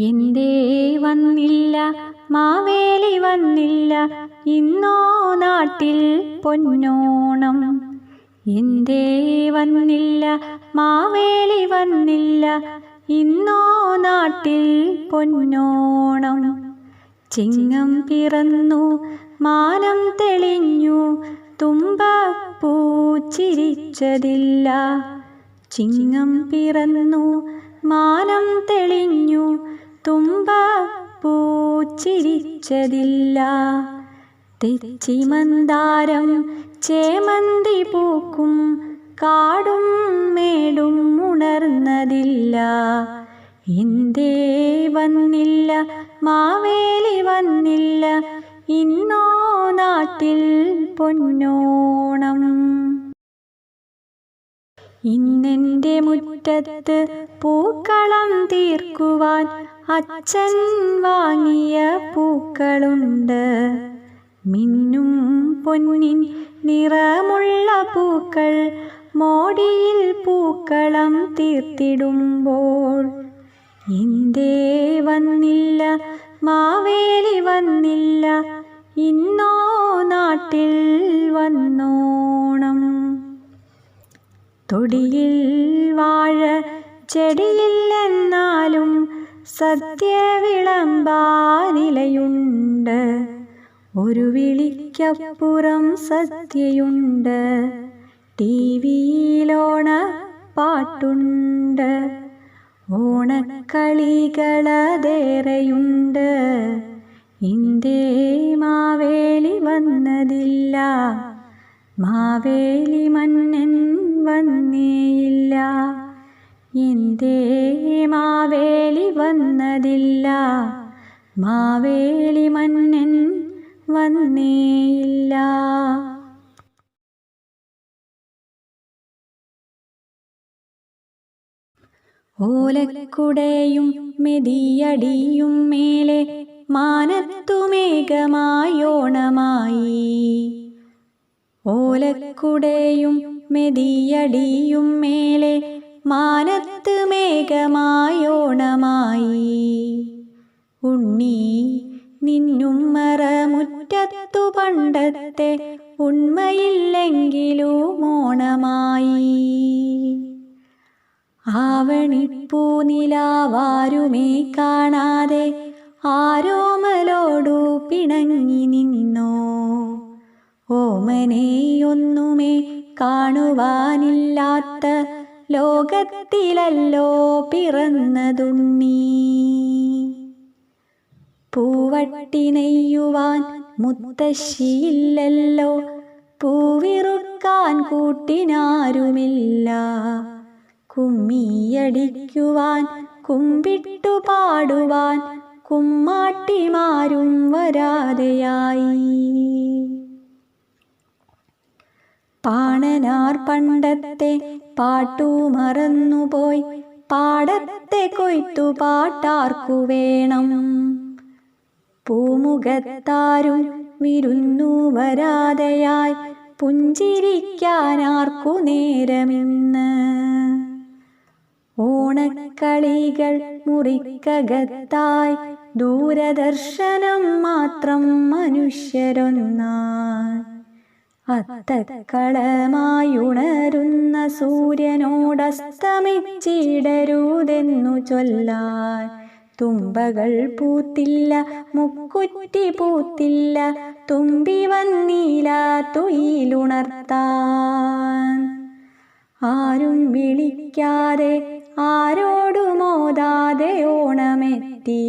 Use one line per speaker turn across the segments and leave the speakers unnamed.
എന്തേ വന്നില്ല? മാവേലി വന്നില്ല. ഇന്നോ നാട്ടിൽ പൊന്നോണം. എന്തേ വന്നില്ല? മാവേലി വന്നില്ല. ഇന്നോ നാട്ടിൽ പൊന്നോണം. ചിങ്ങം പിറന്നു മാനം തെളിഞ്ഞു തുമ്പപ്പൂ ചിരിച്ചതില്ല. ചിങ്ങം പിറന്നു മാനം തെളിഞ്ഞു. തുമ്പ പൂച്ചിരിച്ചതില്ല. തെച്ചി മന്ദാരം ചേമന്തി പൂക്കും. കാടും മേടും ഉണർന്നതില്ല. എന്തേ വന്നില്ല മാവേലി വന്നില്ല. ഇന്നോ നാട്ടിൽ പൊന്നോണം. ഇന്നെന്റെ മുറ്റത്ത് പൂക്കളം തീർക്കുവാൻ അച്ഛൻ വാങ്ങിയ പൂക്കളുണ്ട്. മിന്നും പൊന്നിൻ നിറമുള്ള പൂക്കൾ മോടിയിൽ പൂക്കളം തീർത്തിടുമ്പോൾ എന്തേ വന്നില്ല മാവേലി വന്നില്ല ഇന്നോ നാട്ടിൽ വന്നോണം തൊടിയിൽ വാഴ ചെടിയില്ലെന്നാലും സത്യവിളമ്പാനിലയുണ്ട്. ഒരു വിളിക്കപ്പുറം സത്യയുണ്ട്. ടി വിയിലോണ പാട്ടുണ്ട്. ഓണക്കളികളതേറെയുണ്ട്. ഇന്ത്യേ മാവേലി വന്നതില്ല. മാവേലി മന്നൻ വന്നേയില്ല എന്തേ മാവേലി വന്നതില്ല. മാവേലി മന്നൻ വന്നേയില്ല. ഓലക്കുടയും മെതിയടിയും മേലെ മാനത്തുമേഘമായോണമായി ഓലക്കുടയും മെതിയടിയും മേലെ മാനത്ത് മേഘമായോണമായി ഉണ്ണി നിന്നും മറമുറ്റത്തു പണ്ടത്തെ ഉണ്മയില്ലെങ്കിലും ഓണമായി. ആവണിപ്പൂ നിലാവാരുമേ കാണാതെ ആരോമലോടു പിണങ്ങി നിന്നോ ഓമനെയൊന്നുമേ കാണുവാനില്ലാത്ത ലോകത്തിലല്ലോ പിറന്നതുണ്ണീ. പൂവട്ടി നെയ്യുവാൻ മുത്തശ്ശിയില്ലല്ലോ പൂവിറുക്കാൻ കൂട്ടിനാരുമില്ല. കുമ്മിയടിക്കുവാൻ കുമ്പിട്ടു പാടുവാൻ കുമ്മാട്ടിമാരും വരാതെയായി. പാണനാർ പണ്ടത്തെ പാട്ടു മറന്നുപോയി. പാടത്തെ കൊയ്ത്തു പാട്ടാർക്കു വേണം. പൂമുഖത്താരും വിരുന്നു വരാതെയായി. പുഞ്ചിരിക്കാനാർക്കു നേരമിന്ന്. ഓണക്കളികൾ മുറിക്കകത്തായി. ദൂരദർശനം മാത്രം മനുഷ്യരൊന്നായി. അത്തക്കളമായുണരുന്ന സൂര്യനോടസ്തമിച്ചിടരുതെന്നു ചൊല്ലാൻ തുമ്പകൾ പൂത്തില്ല മുക്കുറ്റി പൂത്തില്ല തുമ്പി വന്നീല തുയിലുണർത്താൻ. ആരും വിളിക്കാതെ ആരോടുമോതാതെ ഓണമെത്തി.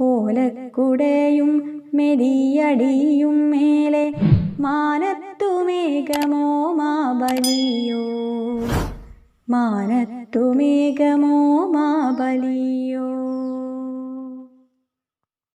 ഓലക്കുടയും മെതിയടിയും മേലെ മാനത്തു മേഘമോ മാബലിയോ മാനത്തു മേഘമോ മാബലിയോ